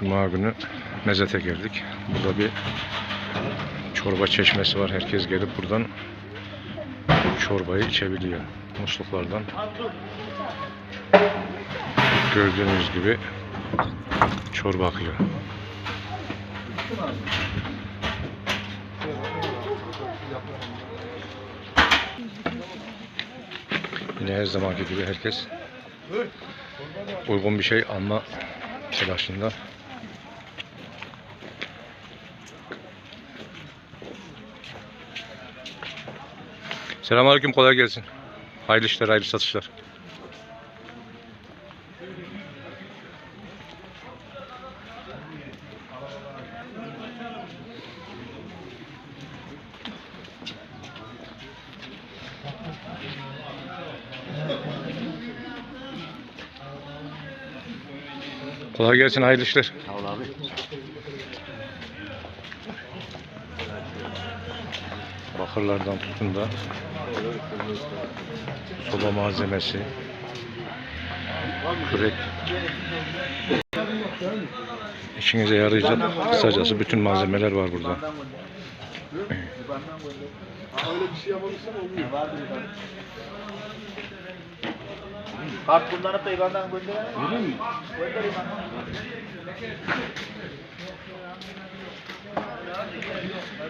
Cuma günü mezete geldik. Burada bir çorba çeşmesi var. Herkes gelip buradan çorbayı içebiliyor. Musluklardan. Gördüğünüz gibi çorba akıyor. Yine her zamanki gibi herkes uygun bir şey alma telaşında. Selamünaleyküm kolay gelsin. Hayırlı işler, hayırlı satışlar. Kolay gelsin, hayırlı işler. Sağ ol abi. Bakırlardan tutun da soba malzemesi, kürek, işinize yarayacak kısacası bütün malzemeler var burada. Kart kullanıp da İvan'dan gönderelim. Öyle mi? Gönder İvan'dan.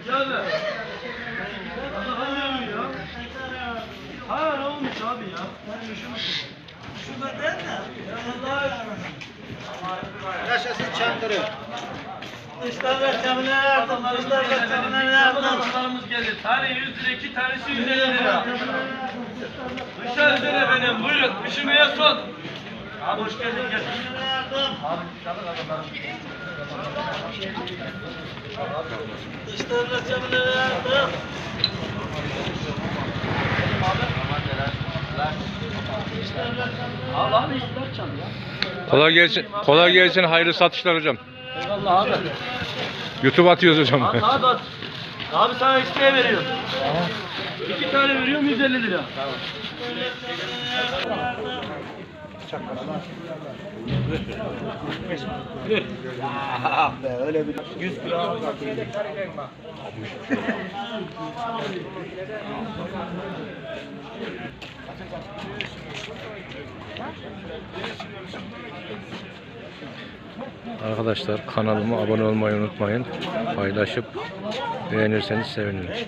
Ha ya? Şurada değil mi? Yaşasın Çankırı. Dışlar ve temine yardım, dışlar ve temine yardım. Arkadaşlarımız geldi. Tane 100 lira, iki tanesi 150 lira. Dışarı üzere benim, buyurun. Üşümeye son. Abi hoş geldin, gel. Dışlar ve temine yardım. Al abi, ister çal ya. Kolay gelsin, kolay gelsin, hayırlı satışlar hocam. Eyvallah abi. YouTube atıyoruz hocam. Abi, abi, at. abi sana isteğe veriyorum. İki tane veriyorum 150 lira. Ah be öyle bir 100 kilo. Arkadaşlar kanalıma abone olmayı unutmayın. Paylaşıp beğenirseniz sevinirim.